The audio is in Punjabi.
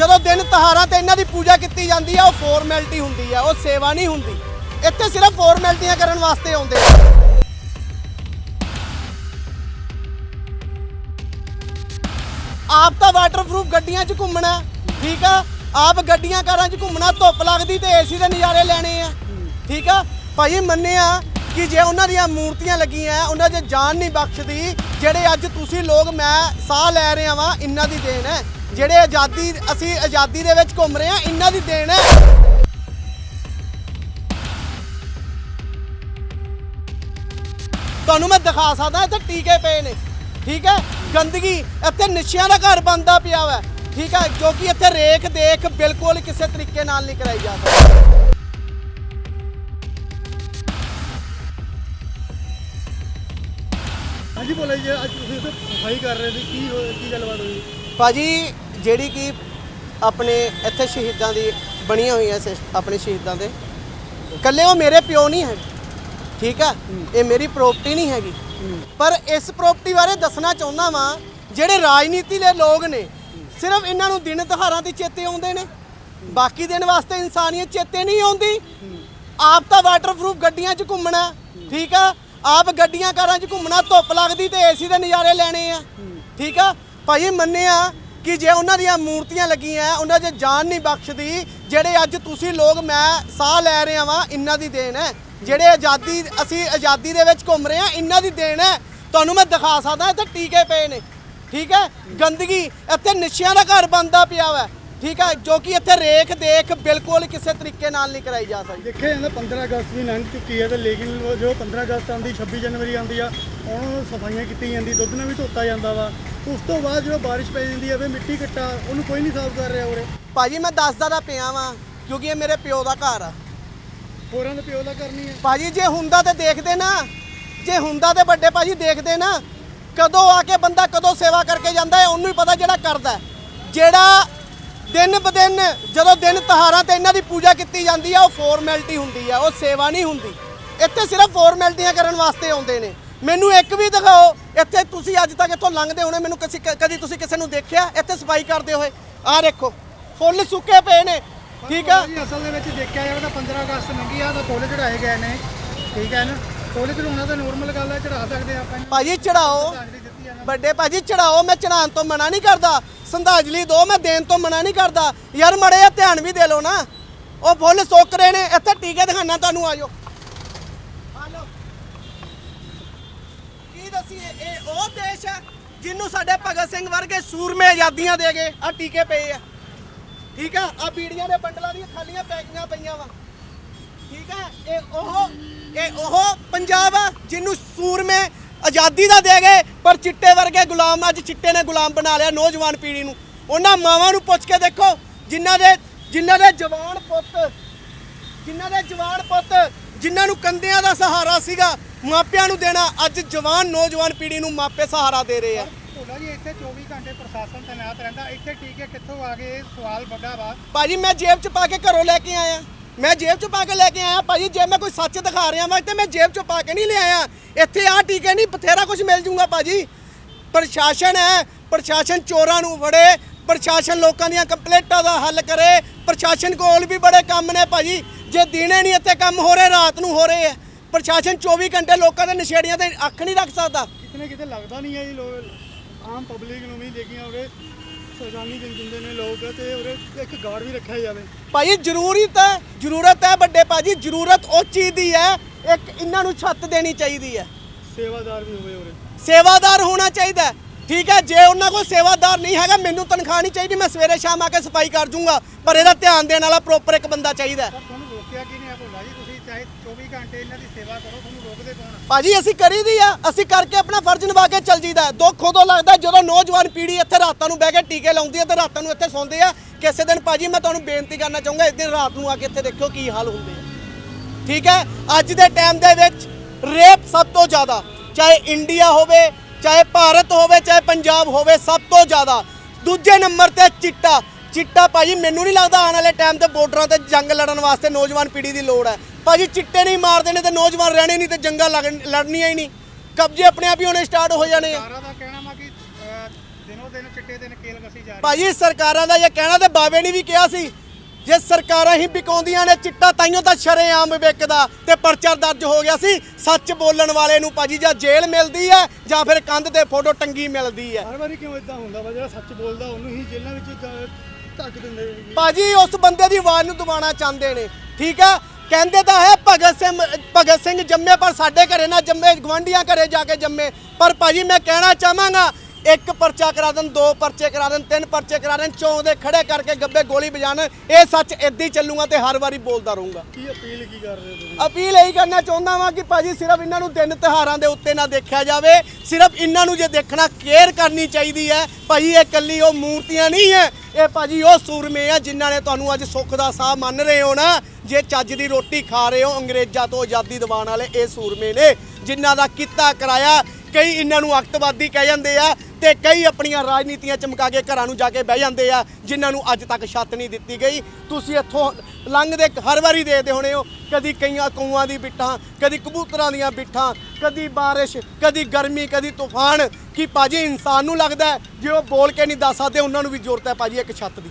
ਜਦੋਂ ਦਿਨ ਤਿਉਹਾਰਾਂ ਤੇ ਇਹਨਾਂ ਦੀ ਪੂਜਾ ਕੀਤੀ ਜਾਂਦੀ ਆ, ਉਹ ਫਾਰਮੈਲਿਟੀ ਹੁੰਦੀ ਆ, ਉਹ ਸੇਵਾ ਨਹੀਂ ਹੁੰਦੀ। ਇੱਥੇ ਸਿਰਫ ਫਾਰਮੈਲਿਟੀਆਂ ਕਰਨ ਵਾਸਤੇ ਆਉਂਦੇ ਆ। ਆਪ ਤਾਂ ਵਾਟਰਪ੍ਰੂਫ ਗੱਡੀਆਂ 'ਚ ਘੁੰਮਣਾ, ਠੀਕ ਆ? ਆਪ ਗੱਡੀਆਂ ਕਾਰਾਂ 'ਚ ਘੁੰਮਣਾ, ਧੁੱਪ ਲੱਗਦੀ ਤੇ ਏਸੀ ਦੇ ਨਜ਼ਾਰੇ ਲੈਣੇ ਆ। ਠੀਕ ਆ? ਭਾਈ ਮੰਨਿਆ ਕਿ ਜੇ ਉਹਨਾਂ ਦੀਆਂ ਮੂਰਤੀਆਂ ਲੱਗੀਆਂ, ਉਹਨਾਂ 'ਚ ਜਾਨ ਨਹੀਂ ਬਖਸ਼ਦੀ, ਜਿਹੜੇ ਅੱਜ ਤੁਸੀਂ ਲੋਕ ਮੈਂ ਸਾਹ ਲੈ ਰਿਹਾ ਵਾਂ ਇਹਨਾਂ ਦੀ ਦੇਣ ਹੈ। ਜਿਹੜੇ ਆਜ਼ਾਦੀ ਅਸੀਂ ਆਜ਼ਾਦੀ ਦੇ ਵਿੱਚ ਘੁੰਮ ਰਹੇ ਆ ਇਹਨਾਂ ਦੀ ਦੇਣ ਹੈ। ਤੁਹਾਨੂੰ ਮੈਂ ਦਿਖਾ ਸਕਦਾ ਇੱਥੇ ਟੀਕੇ ਪਏ ਨੇ ਠੀਕ ਹੈ? ਗੰਦਗੀ ਇੱਥੇ ਨਸ਼ਿਆਂ ਦਾ ਘਰ ਬੰਦਾ ਪਿਆ ਹੋਇਆ ਹੈ, ਠੀਕ ਹੈ? ਜੋ ਕਿ ਇੱਥੇ ਰੇਖ ਦੇਖ ਬਿਲਕੁਲ ਕਿਸੇ ਤਰੀਕੇ ਨਾਲ ਨਹੀਂ ਕਰਾਈ ਜਾ ਸਕਦੀ। ਹਾਂਜੀ ਬੋਲੇ ਜੀ ਅੱਜ ਤੁਸੀਂ ਸਫ਼ਾਈ ਕਰ ਰਹੇ ਸੀ ਕੀ ਕੀ ਗੱਲਬਾਤ ਹੋਈ? ਭਾਜੀ ਜਿਹੜੀ ਕਿ ਆਪਣੇ ਇੱਥੇ ਸ਼ਹੀਦਾਂ ਦੀ ਬਣੀਆਂ ਹੋਈਆਂ ਸੇ, ਆਪਣੇ ਸ਼ਹੀਦਾਂ ਦੇ। ਇਕੱਲੇ ਉਹ ਮੇਰੇ ਪਿਓ ਨਹੀਂ ਹੈ ਠੀਕ ਆ? ਇਹ ਮੇਰੀ ਪ੍ਰਾਪਰਟੀ ਨਹੀਂ ਹੈਗੀ। ਪਰ ਇਸ ਪ੍ਰਾਪਰਟੀ ਬਾਰੇ ਦੱਸਣਾ ਚਾਹੁੰਦਾ ਵਾਂ, ਜਿਹੜੇ ਰਾਜਨੀਤੀ ਦੇ ਲੋਕ ਨੇ, ਸਿਰਫ ਇਹਨਾਂ ਨੂੰ ਦਿਨ ਤਿਉਹਾਰਾਂ ਤੇ ਚੇਤੇ ਆਉਂਦੇ ਨੇ। ਬਾਕੀ ਦਿਨ ਵਾਸਤੇ ਇਨਸਾਨੀਅਤ ਚੇਤੇ ਨਹੀਂ ਆਉਂਦੀ। ਆਪ ਤਾਂ ਵਾਟਰਪ੍ਰੂਫ ਗੱਡੀਆਂ 'ਚ ਘੁੰਮਣਾ, ਠੀਕ ਆ? ਆਪ ਗੱਡੀਆਂ ਕਾਰਾਂ 'ਚ ਘੁੰਮਣਾ, ਧੁੱਪ ਲੱਗਦੀ ਤੇ ਏਸੀ ਦੇ ਨਜ਼ਾਰੇ ਲੈਣੇ ਆ। ਠੀਕ ਆ? ਭਾਈ ਮੰਨਿਆ ਕਿ ਜੇ ਉਹਨਾਂ ਦੀਆਂ ਮੂਰਤੀਆਂ ਲੱਗੀਆਂ, ਉਹਨਾਂ 'ਚ ਜਾਨ ਨਹੀਂ ਬਖਸ਼ਦੀ, ਜਿਹੜੇ ਅੱਜ ਤੁਸੀਂ ਲੋਕ ਮੈਂ ਸਾਹ ਲੈ ਰਿਹਾ ਵਾਂ ਇਹਨਾਂ ਦੀ ਦੇਣ ਹੈ। ਜਿਹੜੇ ਆਜ਼ਾਦੀ, ਅਸੀਂ ਆਜ਼ਾਦੀ ਦੇ ਵਿੱਚ ਘੁੰਮ ਰਹੇ ਹਾਂ ਇਹਨਾਂ ਦੀ ਦੇਣ ਹੈ। ਤੁਹਾਨੂੰ ਮੈਂ ਦਿਖਾ ਸਕਦਾ, ਇੱਥੇ ਟੀਕੇ ਪਏ ਨੇ। ਠੀਕ ਹੈ? ਗੰਦਗੀ, ਇੱਥੇ ਨਸ਼ਿਆਂ ਦਾ ਘਰ ਬੰਦਾ ਪਿਆ ਹੋਇਆ ਠੀਕ ਹੈ? ਜੋ ਕਿ ਇੱਥੇ ਰੇਖ ਦੇਖ ਬਿਲਕੁਲ ਕਿਸੇ ਤਰੀਕੇ ਨਾਲ ਨਹੀਂ ਕਰਾਈ ਜਾ ਸਕਦੀ। ਦੇਖਿਆ ਜਾਂਦਾ 15 ਅਗਸਤ ਦੀ ਲੰਘ ਚੁੱਕੀ ਹੈ ਤੇ ਲੇਕਿਨ ਉਹ ਜੋ 15 ਅਗਸਤ ਆਉਂਦੀ 26 ਜਨਵਰੀ ਆਉਂਦੀ ਆ, ਉਹਨਾਂ ਨੂੰ ਸਫਾਈਆਂ ਕੀਤੀ ਜਾਂਦੀ ਦੁੱਧ ਨਾਲ ਵੀ ਧੋਤਾ ਜਾਂਦਾ ਵਾ। ਉਸ ਤੋਂ ਬਾਅਦ ਜਦੋਂ ਬਾਰਿਸ਼ ਪੈ ਜਾਂਦੀ ਹੈ ਵੇ ਮਿੱਟੀ ਘੱਟਾ ਉਹਨੂੰ ਕੋਈ ਨਹੀਂ ਸਾਫ਼ ਕਰ ਰਿਹਾ ਉਰੇ। ਭਾਜੀ ਮੈਂ ਦੱਸਦਾ ਤਾਂ ਪਿਆ ਵਾਂ ਕਿਉਂਕਿ ਇਹ ਮੇਰੇ ਪਿਓ ਦਾ ਘਰ ਆ। ਹੋਰਾਂ ਦੇ ਪਿਓ ਦਾ ਕਰਨੀ ਹੈ? ਭਾਜੀ ਜੇ ਹੁੰਦਾ ਤੇ ਦੇਖਦੇ ਨਾ। ਜੇ ਹੁੰਦਾ ਤੇ ਵੱਡੇ ਭਾਜੀ ਦੇਖਦੇ ਨਾ। ਕਦੋਂ ਆ ਕੇ ਬੰਦਾ ਕਦੋਂ ਸੇਵਾ ਕਰਕੇ ਜਾਂਦਾ ਹੈ ਉਹਨੂੰ ਹੀ ਪਤਾ ਜਿਹੜਾ ਕਰਦਾ ਹੈ। ਜਿਹੜਾ ਦਿਨ ਬਦਿਨ ਜਦੋਂ ਦਿਨ ਤਿਉਹਾਰਾਂ ਤੇ ਇਹਨਾਂ ਦੀ ਪੂਜਾ ਕੀਤੀ ਜਾਂਦੀ ਆ ਉਹ ਫਾਰਮੈਲਿਟੀ ਹੁੰਦੀ ਆ ਉਹ ਸੇਵਾ ਨਹੀਂ ਹੁੰਦੀ। ਇੱਥੇ ਸਿਰਫ ਫਾਰਮੈਲਿਟੀਆਂ ਕਰਨ ਵਾਸਤੇ ਆਉਂਦੇ ਨੇ। ਮੈਨੂੰ ਇੱਕ ਵੀ ਦਿਖਾਓ ਇੱਥੇ ਤੁਸੀਂ ਅੱਜ ਤੱਕ ਇੱਥੋਂ ਲੰਘਦੇ ਹੋਣੇ ਮੈਨੂੰ ਕਿਸੇ ਕਦੀ ਤੁਸੀਂ ਕਿਸੇ ਨੂੰ ਦੇਖਿਆ? ਇੱਥੇ ਸਫ਼ਾਈ ਕਰਦੇ ਹੋਏ। ਆਹ ਦੇਖੋ ਫੁੱਲ ਸੁੱਕੇ ਪਏ ਨੇ ਠੀਕ ਆ? ਜੀ ਅਸਲ ਦੇ ਵਿੱਚ ਦੇਖਿਆ ਜਾਵੇ ਤਾਂ 15 ਅਗਸਤ ਲੰਘੀ ਆ ਤਾਂ ਫੁੱਲ ਚੜਾਏ ਗਏ ਨੇ ਠੀਕ ਹੈ ਨਾ? ਫੁੱਲ ਚੜਾਉਣਾ ਤਾਂ ਨਾਰਮਲ ਗੱਲ ਹੈ ਚੜਾ ਸਕਦੇ ਆ ਆਪਾਂ ਭਾਜੀ ਚੜਾਓ ਵੱਡੇ ਭਾਜੀ ਚੜਾਓ ਮੈਂ ਚੜਾਉਣ ਤੋਂ ਮਨਾ ਨਹੀਂ ਕਰਦਾ। ਸੰਧਾਜਲੀ ਦੋ ਮੈਂ ਦੇਣ ਤੋਂ ਮਨਾ ਨਹੀਂ ਕਰਦਾ। ਯਾਰ ਮੜੇ ਧਿਆਨ ਵੀ ਦੇ ਲਓ ਨਾ। ਉਹ ਫੁੱਲ ਸੁੱਕ ਰਹੇ ਨੇ ਇੱਥੇ ਟੀਕੇ ਦਿਖਾਣਾ ਤੁਹਾਨੂੰ ਆਜੋ ਆ ਲਓ ਕੀ ਦਸੀਏ ਇਹ ਉਹ ਦੇਸ਼ ਹੈ ਜਿਹਨੂੰ ਸਾਡੇ ਭਗਤ ਸਿੰਘ ਵਰਗੇ ਸੂਰਮੇ ਆਜ਼ਾਦੀਆਂ ਦੇ ਗਏ ਆ ਟੀਕੇ ਪਏ ਆ। ਠੀਕ ਆ? ਆ ਬੀੜੀਆਂ ਦੇ ਬੰਡਲਾਂ ਦੀਆਂ ਖਾਲੀਆਂ ਪੈਕੀਆਂ ਪਈਆਂ ਵਾ। ਠੀਕ ਹੈ ਇਹ ਉਹ ਇਹ ਉਹ ਪੰਜਾਬ ਆ ਜਿਹਨੂੰ ਸੂਰਮੇ ਆਜ਼ਾਦੀ ਦਾ ਦੇ ਗਏ ਪਰ ਚਿੱਟੇ ਵਰਗੇ ਗੁਲਾਮ ਅੱਜ ਚਿੱਟੇ ਨੇ ਗੁਲਾਮ ਬਣਾ ਲਿਆ ਨੌਜਵਾਨ ਪੀੜ੍ਹੀ ਨੂੰ। ਉਹਨਾਂ ਮਾਵਾਂ ਨੂੰ ਪੁੱਛ ਕੇ ਦੇਖੋ, ਜਿਨ੍ਹਾਂ ਦੇ ਜਿਨ੍ਹਾਂ ਦੇ ਜਵਾਨ ਪੁੱਤ, ਜਿਨ੍ਹਾਂ ਦੇ ਜਵਾਨ ਪੁੱਤ, ਜਿਨ੍ਹਾਂ ਨੂੰ ਕੰਦਿਆਂ ਦਾ ਸਹਾਰਾ ਸੀਗਾ ਮਾਪਿਆਂ ਨੂੰ ਦੇਣਾ ਅੱਜ ਜਵਾਨ ਨੌਜਵਾਨ ਪੀੜ੍ਹੀ ਨੂੰ ਮਾਪੇ ਸਹਾਰਾ ਦੇ ਰਹੇ ਆ। ਭੋਲਾ ਜੀ ਇੱਥੇ 24 ਘੰਟੇ ਪ੍ਰਸ਼ਾਸਨ ਤੈਨਾਤ ਰਹਿੰਦਾ। ਇੱਥੇ ਟੀਕੇ ਕਿੱਥੋਂ ਆ ਗਏ? ਇਹ ਸਵਾਲ ਵੱਡਾ ਵਾ। ਭਾਜੀ ਮੈਂ ਜੇਬ 'ਚ ਪਾ ਕੇ ਘਰੋਂ ਲੈ ਕੇ ਆਇਆ। ਮੈਂ ਜੇਬ 'ਚ ਪਾ ਕੇ ਲੈ ਕੇ ਆਇਆ। ਭਾਜੀ ਜੇ ਮੈਂ ਕੋਈ ਸੱਚ ਦਿਖਾ ਰਿਹਾ ਵਾਂ ਤੇ ਮੈਂ ਜੇਬ 'ਚ ਪਾ ਕੇ ਨਹੀਂ ਲਿਆਇਆ। ਇੱਥੇ ਆ ਟੀਕੇ ਨਹੀਂ ਬਥੇਰਾ ਕੁਝ ਮਿਲ ਜੂਗਾ ਭਾਜੀ। ਪ੍ਰਸ਼ਾਸਨ ਹੈ ਪ੍ਰਸ਼ਾਸਨ ਚੋਰਾਂ ਨੂੰ ਫੜੇ ਪ੍ਰਸ਼ਾਸਨ ਲੋਕਾਂ ਦੀਆਂ ਕੰਪਲੇਂਟਾਂ ਦਾ ਹੱਲ ਕਰੇ ਪ੍ਰਸ਼ਾਸਨ ਕੋਲ ਵੀ ਬੜੇ ਕੰਮ ਨੇ ਭਾਜੀ। ਜੇ ਦਿਨੇ ਨਹੀਂ ਇੱਥੇ ਕੰਮ ਹੋ ਰਹੇ ਰਾਤ ਨੂੰ ਹੋ ਰਹੇ ਆ। ਪ੍ਰਸ਼ਾਸਨ 24 ਘੰਟੇ ਲੋਕਾਂ ਦੇ ਨਸ਼ੇੜੀਆਂ ਤੇ ਅੱਖ ਨਹੀਂ ਰੱਖ ਸਕਦਾ। ਕਿਤੇ ਕਿਤੇ ਲੱਗਦਾ ਨਹੀਂ ਹੈ ਜੀ ਲੋਕ ਆਮ ਪਬਲਿਕ ਨੂੰ ਵੀ ਦੇਖੀਆਂ ਸਜਾਨੀ ਦਿਨ ਦਿੰਦੇ ਨੇ ਲੋਕ ਤੇ ਉਰੇ ਇੱਕ ਗਾਰਡ ਵੀ ਰੱਖਿਆ ਜਾਵੇ। ਭਾਜੀ ਜ਼ਰੂਰਤ ਹੈ ਜ਼ਰੂਰਤ ਹੈ ਵੱਡੇ ਭਾਜੀ ਜ਼ਰੂਰਤ ਉਹ ਚੀਜ਼ ਦੀ ਹੈ ਇੱਕ ਇਹਨਾਂ ਨੂੰ ਛੱਤ ਦੇਣੀ ਚਾਹੀਦੀ ਹੈ। ਸੇਵਾਦਾਰ ਵੀ ਹੋਵੇ ਉਰੇ। ਸੇਵਾਦਾਰ ਹੋਣਾ ਚਾਹੀਦਾ। ਠੀਕ ਹੈ ਜੇ ਉਹਨਾਂ ਕੋਲ ਸੇਵਾਦਾਰ ਨਹੀਂ ਹੈਗਾ ਮੈਨੂੰ ਤਨਖਾਹ ਨਹੀਂ ਚਾਹੀਦੀ ਮੈਂ ਸਵੇਰੇ ਸ਼ਾਮ ਆ ਕੇ ਸਫ਼ਾਈ ਕਰ ਜੂੰਗਾ। ਪਰ ਇਹਦਾ ਧਿਆਨ ਦੇਣ ਵਾਲਾ ਪ੍ਰੋਪਰ ਇੱਕ ਬੰਦਾ ਚਾਹੀਦਾ ਤੁਹਾਨੂੰ ਰੋਕਿਆ ਕੀ ਨਹੀਂ ਭੋਲਾ ਜੀ? ਤੁਸੀਂ ਚਾਹੇ 24 ਘੰਟੇ ਇਹਨਾਂ ਦੀ ਸੇਵਾ ਕਰੋ ਤੁਹਾਨੂੰ ਰੋਕਦੇ ਕੌਣ? ਭਾਜੀ ਅਸੀਂ ਕਰੀਦੀ ਆ। ਅਸੀਂ ਕਰਕੇ ਆਪਣਾ ਫਰਜ਼ ਨਿਭਾ ਕੇ ਚੱਲ ਜੀਦਾ। ਦੁੱਖ ਉਦੋਂ ਲੱਗਦਾ ਜਦੋਂ ਨੌਜਵਾਨ ਪੀੜ੍ਹੀ ਇੱਥੇ ਰਾਤਾਂ ਨੂੰ ਬਹਿ ਕੇ ਟੀਕੇ ਲਾਉਂਦੀ ਹੈ ਤੇ ਰਾਤਾਂ ਨੂੰ ਇੱਥੇ ਸੌਂਦੇ ਆ। ਕਿਸੇ ਦਿਨ ਭਾਜੀ ਮੈਂ ਤੁਹਾਨੂੰ ਬੇਨਤੀ ਕਰਨਾ ਚਾਹੂੰਗਾ ਇਸ ਦਿਨ ਰਾਤ ਨੂੰ ਆ ਕੇ ਇੱਥੇ ਦੇਖਿਓ ਕੀ ਹਾਲ ਹੁੰਦੇ ਆ। ਠੀਕ ਹੈ ਅੱਜ ਦੇ ਟਾਈਮ ਦੇ ਵਿੱਚ ਰੇਪ ਸਭ ਤੋਂ ਜ਼ਿਆਦਾ ਚਾਹੇ ਇੰਡੀਆ ਹੋਵੇ ਚਾਹੇ ਭਾਰਤ ਹੋਵੇ ਚਾਹੇ ਪੰਜਾਬ ਹੋਵੇ ਸਭ ਤੋਂ ਜ਼ਿਆਦਾ। ਦੂਜੇ ਨੰਬਰ ਤੇ ਚਿੱਟਾ। ਚਿੱਟਾ ਭਾਜੀ ਮੈਨੂੰ ਨਹੀਂ ਲੱਗਦਾ ਆਉਣ ਵਾਲੇ ਟਾਈਮ ਤੇ ਬਾਰਡਰਾਂ ਤੇ ਜੰਗ ਲੜਨ ਵਾਸਤੇ ਨੌਜਵਾਨ ਪੀੜ੍ਹੀ ਦੀ ਲੋੜ ਹੈ। ਭਾਜੀ ਚਿੱਟੇ ਨਹੀਂ ਮਾਰਦੇ ਨੇ ਤੇ ਨੌਜਵਾਨ ਰਹਿਣੇ ਨਹੀਂ ਤੇ ਜੰਗਾਂ ਲੜਨ- ਲੜਨੀਆਂ ਹੀ ਨਹੀਂ। ਕਬਜ਼ੇ ਆਪਣੇ ਆਪ ਹੀ ਹੋਣੇ ਸਟਾਰਟ ਹੋ ਜਾਣੇ ਆ। ਸਰਕਾਰਾਂ ਦਾ ਕਹਿਣਾ ਵਾ ਕਿ ਦਿਨੋ ਦਿਨ ਚਿੱਟੇ ਦੇ ਨਕੇਲ ਕਸੀ ਜਾ ਭਾਜੀ ਸਰਕਾਰਾਂ ਦਾ ਇਹ ਕਹਿਣਾ ਤੇ ਬਾਵੇ ਨੇ ਵੀ ਕਿਹਾ ਸੀ ਜੇ ਸਰਕਾਰਾਂ ਹੀ ਵਿਕਾਉਂਦੀਆਂ ਨੇ ਚਿੱਟਾ ਤਾਈਓ ਤਾਂ ਸ਼ਰੇਆਮ ਵਿਕਦਾ। ਤੇ ਪਰਚਾ ਦਰਜ ਹੋ ਗਿਆ ਸੀ ਸੱਚ ਬੋਲਣ ਵਾਲੇ ਨੂੰ ਭਾਜੀ ਜਾਂ ਜੇਲ੍ਹ ਮਿਲਦੀ ਹੈ ਜਾਂ ਫਿਰ ਕੰਧ ਤੇ ਫੋਟੋ ਟੰਗੀ ਮਿਲਦੀ ਹੈ। ਹਰ ਵਾਰੀ ਕਿਉਂ ਇਦਾਂ ਹੁੰਦਾ ਵਾ ਜਿਹੜਾ ਸੱਚ ਬੋਲਦਾ ਉਹਨੂੰ ਹੀ ਜੇਲ੍ਹਾਂ ਵਿੱਚ ਜ- ਧੱਕ ਦਿੰਦੇ ਹੈਗੇ। ਭਾਜੀ ਉਸ ਬੰਦੇ ਦੀ ਆਵਾਜ਼ ਨੂੰ ਦਬਾਉਣਾ ਚਾਹੁੰਦੇ ਨੇ। ਠੀਕ ਆ? ਕਹਿੰਦੇ ਤਾਂ ਹੈ ਭਗਤ ਸਿੰਘ ਭਗਤ ਸਿੰਘ ਜੰਮੇ ਪਰ ਸਾਡੇ ਘਰੇ ਨਾ ਜੰਮੇ ਗਵਾਂਢੀਆਂ ਘਰੇ ਜਾ ਕੇ ਜੰਮੇ। ਪਰ ਭਾਜੀ ਮੈਂ ਕਹਿਣਾ ਚਾਹਾਂਗਾ ਇੱਕ ਪਰਚਾ ਕਰਾ ਦੇਣ ਦੋ ਪਰਚੇ ਕਰਾ ਦੇਣ ਤਿੰਨ ਪਰਚੇ ਕਰਾ ਦੇਣ ਚੌਂ ਦੇ ਖੜੇ ਕਰਕੇ ਗੱਬੇ ਗੋਲੀ ਵਜਾਣ। ਇਹ ਸੱਚ ਹੀ ਚੱਲੂਗਾ ਤੇ ਹਰ ਵਾਰੀ ਬੋਲਦਾ ਰਹੂੰਗਾ। ਕੀ ਅਪੀਲ ਕੀ ਕਰ ਰਹੇ ਹੋ ਤੁਸੀਂ? ਅਪੀਲ ਇਹੀ ਕਰਨਾ ਚਾਹੁੰਦਾ ਵਾਂ ਕਿ ਭਾਜੀ ਸਿਰਫ ਇਹਨਾਂ ਨੂੰ ਦਿਨ ਤਿਹਾਰਾਂ ਦੇ ਉੱਤੇ ਨਾ ਦੇਖਿਆ ਜਾਵੇ। ਸਿਰਫ ਇਹਨਾਂ ਨੂੰ ਜੇ ਦੇਖਣਾ ਕੇਅਰ ਕਰਨੀ ਚਾਹੀਦੀ ਹੈ। ਭਾਜੀ ਇਹ ਕੱਲੀ ਉਹ ਮੂਰਤੀਆਂ ਨਹੀਂ ਹੈ। ਇਹ ਭਾਜੀ ਉਹ ਸੂਰਮੇ ਆ ਜਿਨ੍ਹਾਂ ਨੇ ਤੁਹਾਨੂੰ ਅੱਜ ਸੁੱਖ ਦਾ ਸਾਹ ਮੰਨ ਰਹੇ ਹੋ ਨਾ ਜੇ ਚੱਜ ਦੀ ਰੋਟੀ ਖਾ ਰਹੇ ਹੋ ਅੰਗਰੇਜ਼ਾਂ ਤੋਂ ਆਜ਼ਾਦੀ ਦਿਵਾਉਣ ਵਾਲੇ ਇਹ ਸੂਰਮੇ ਨੇ ਜਿਨ੍ਹਾਂ ਦਾ ਕੀਤਾ ਕਰਾਇਆ। ਕਈ ਇਹਨਾਂ ਨੂੰ ਅਕਤਵਾਦੀ ਕਹਿ ਜਾਂਦੇ ਆ। ਤੇ ਕਈ ਆਪਣੀਆਂ ਰਾਜਨੀਤੀਆਂ ਚਮਕਾ ਕੇ ਘਰਾਂ ਨੂੰ ਜਾ ਕੇ ਬਹਿ ਜਾਂਦੇ ਆ, ਜਿਨ੍ਹਾਂ ਨੂੰ ਅੱਜ ਤੱਕ ਛੱਤ ਨਹੀਂ ਦਿੱਤੀ ਗਈ। ਤੁਸੀਂ ਇੱਥੋਂ ਲੰਘਦੇ ਹਰ ਵਾਰੀ ਦੇਖਦੇ ਹੋਣੇ ਹੋ, ਕਦੀ ਕਈਆਂ ਕਊਆਂ ਦੀ ਬਿੱਠਾਂ ਕਦੀ ਕਬੂਤਰਾਂ ਦੀਆਂ ਬਿੱਠਾਂ ਕਦੀ ਬਾਰਿਸ਼, ਕਦੀ ਗਰਮੀ, ਕਦੀ ਤੂਫਾਨ, ਕੀ ਭਾਜੀ ਇਨਸਾਨ ਨੂੰ ਲੱਗਦਾ ਜੇ ਉਹ ਬੋਲ ਕੇ ਨਹੀਂ ਦੱਸ ਸਕਦੇ, ਉਹਨਾਂ ਨੂੰ ਵੀ ਜ਼ਰੂਰਤ ਹੈ ਭਾਜੀ ਇੱਕ ਛੱਤ ਦੀ।